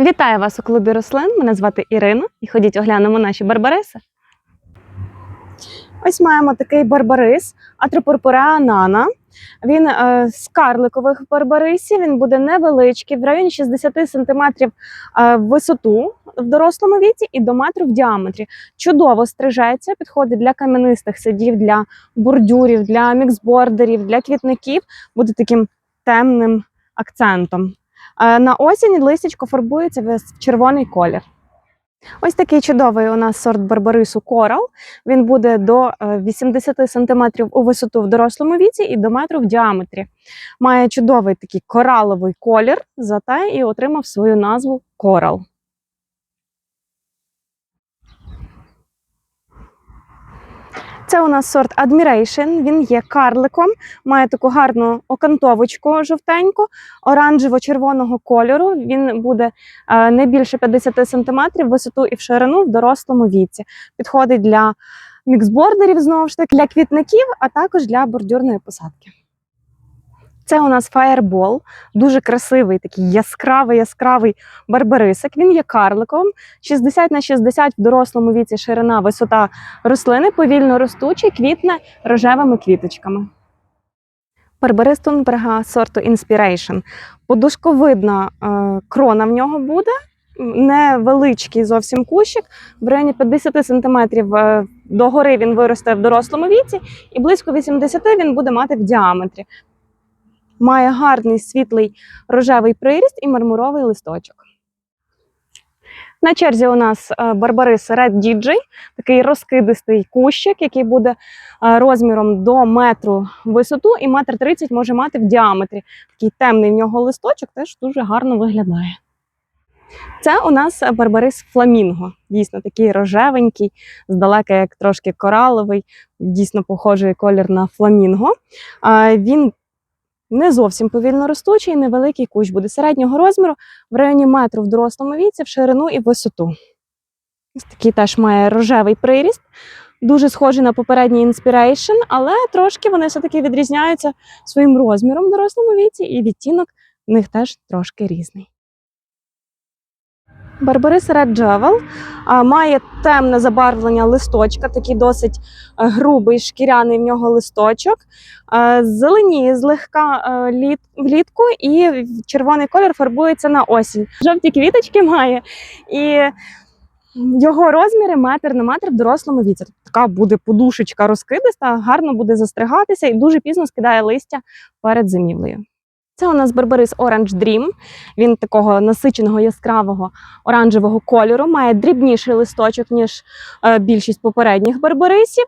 Вітаю вас у клубі рослин. Мене звати Ірина. І ходіть оглянемо наші барбариси. Ось маємо такий барбарис Атропурпуреа нана. Він е, з карликових барбарисів. Він буде невеличкий, в районі 60 см е, в висоту в дорослому віці і до метру в діаметрі. Чудово стрижеться, підходить для кам'янистих садів, для бордюрів, для міксбордерів, для квітників. Буде таким темним акцентом. Е, На осінь листячко фарбується в червоний колір. Ось такий чудовий у нас сорт барбарису Корал. Він буде до е, 80 см у висоту в дорослому віці і до метру в діаметрі. Має чудовий такий кораловий колір, зате і отримав свою назву Корал. Це у нас сорт Admiration. Він є карликом, має таку гарну окантовочку жовтеньку, оранжево-червоного кольору. Він буде е, не більше 50 см висоту і в ширину в дорослому віці. Підходить для міксбордерів, знову ж таки, для квітників, а також для бордюрної посадки. Це у нас Fireball, дуже красивий, такий яскравий, яскравий барбарисик. Він є карликом, 60 на 60 в дорослому віці ширина, висота рослини, повільно ростучий, квітне рожевими квіточками. Барбарис Тунберга сорту Inspiration. Подушковидна е, крона в нього буде, невеличкий зовсім кущик, в районі 50 см е, догори він виросте в дорослому віці, і близько 80 він буде мати в діаметрі. Має гарний світлий рожевий приріст і мармуровий листочок. На черзі у нас е, барбарис Red DJ, такий розкидистий кущик, який буде е, розміром до метру висоту і метр тридцять може мати в діаметрі. Такий темний в нього листочок теж дуже гарно виглядає. Це у нас барбарис фламінго. Дійсно такий рожевенький, здалека як трошки кораловий, дійсно похожий колір на фламінго. Е, Він не зовсім повільно ростучий, невеликий кущ буде середнього розміру в районі метру в дорослому віці, в ширину і в висоту. Ось такий теж має рожевий приріст, дуже схожий на попередній Inspiration, але трошки вони все-таки відрізняються своїм розміром в дорослому віці, і відтінок в них теж трошки різний. Барбарис Red Jewel має темне забарвлення листочка, такий досить е, грубий шкіряний в нього листочок. Е, Зеленіє злегка е, літ, влітку, і червоний колір фарбується на осінь. Жовті квіточки має, і його розміри метр на метр в дорослому віці. Тобто така буде подушечка розкидиста, гарно буде застригатися і дуже пізно скидає листя перед зимівлею. Це у нас барбарис Orange Dream. Він такого насиченого яскравого оранжевого кольору, має дрібніший листочок, ніж е, більшість попередніх барбарисів.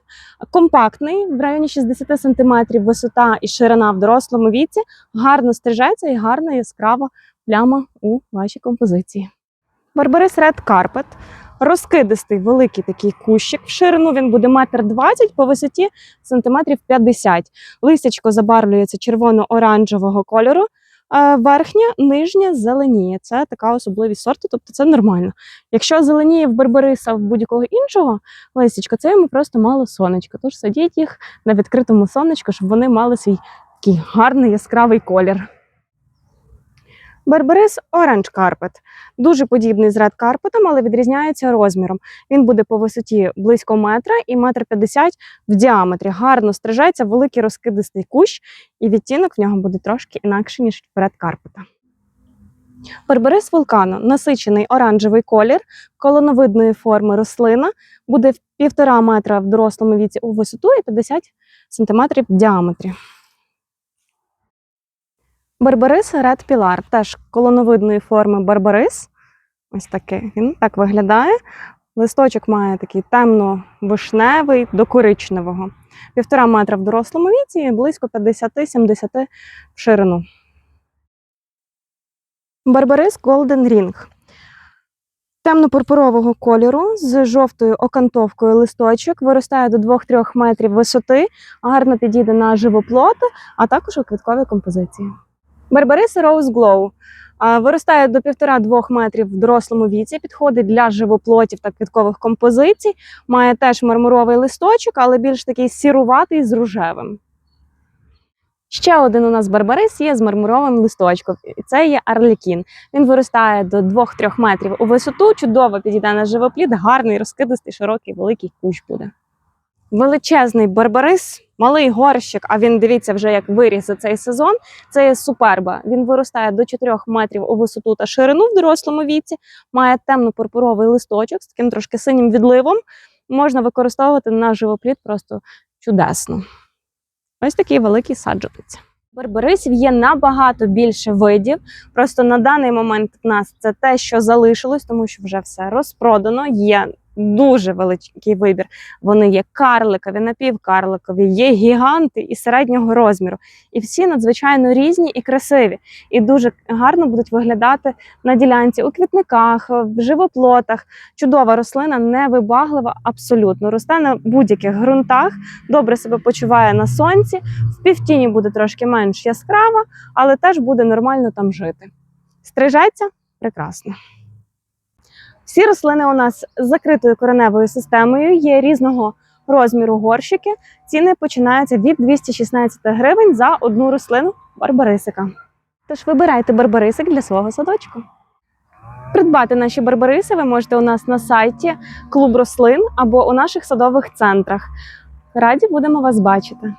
Компактний, в районі 60 см висота і ширина в дорослому віці, гарно стрижеться і гарна яскрава пляма у вашій композиції. Барбарис Red Carpet. Розкидистий великий такий кущик. В ширину він буде метр двадцять, по висоті сантиметрів 50. Листячко забарвлюється червоно-оранжевого кольору. Верхнє, нижнє зеленіє. Це така особливість сорту, тобто це нормально. Якщо зеленіє в барбариса в будь-якого іншого листячка, це йому просто мало сонечко. Тож садіть їх на відкритому сонечку, щоб вони мали свій такий гарний яскравий колір. Барбарис Orange Carpet. Дуже подібний з Red Carpet, але відрізняється розміром. Він буде по висоті близько метра і метр п'ятдесят в діаметрі. Гарно стрижеться, великий розкидистий кущ, і відтінок в нього буде трошки інакший, ніж в Red Carpet. Барбарис вулкану насичений оранжевий колір, колоновидної форми рослина, буде в півтора метра в дорослому віці у висоту і 50 сантиметрів в діаметрі. Барбарис Red Pilar, теж колоновидної форми барбарис. Ось такий він так виглядає. Листочок має такий темно-вишневий до коричневого. Півтора метра в дорослому віці і близько 50-70 в ширину. Барбарис Golden Ring. Темно-пурпурового кольору з жовтою окантовкою листочок, виростає до 2-3 метрів висоти, гарно підійде на живоплоти, а також у квітковій композиції. Барбарис Rose Glow. Виростає до 1,5-2 метрів в дорослому віці, підходить для живоплотів та квіткових композицій. Має теж мармуровий листочок, але більш такий сіруватий з рожевим. Ще один у нас барбарис є з мармуровим листочком. і Це є арлікін. Він виростає до 2-3 метрів у висоту, чудово підійде на живоплід, гарний, розкидистий, широкий, великий кущ буде. Величезний барбарис, малий горщик, а він дивіться вже як виріс за цей сезон. Це є суперба. Він виростає до 4 метрів у висоту та ширину в дорослому віці, має темно-пурпуровий листочок з таким трошки синім відливом. Можна використовувати на живоплід просто чудесно. Ось такий великий саджанець. Барбарисів є набагато більше видів. Просто на даний момент в нас це те, що залишилось, тому що вже все розпродано. Є дуже великий вибір. Вони є карликові, напівкарликові, є гіганти і середнього розміру. І всі надзвичайно різні і красиві. І дуже гарно будуть виглядати на ділянці у квітниках, в живоплотах. Чудова рослина, невибаглива, абсолютно. Росте на будь-яких ґрунтах, добре себе почуває на сонці. В півтіні буде трошки менш яскрава, але теж буде нормально там жити. Стрижеться прекрасно. Всі рослини у нас з закритою кореневою системою, є різного розміру горщики. Ціни починаються від 216 гривень за одну рослину барбарисика. Тож вибирайте барбарисик для свого садочку. Придбати наші барбариси ви можете у нас на сайті клуб рослин або у наших садових центрах. Раді будемо вас бачити.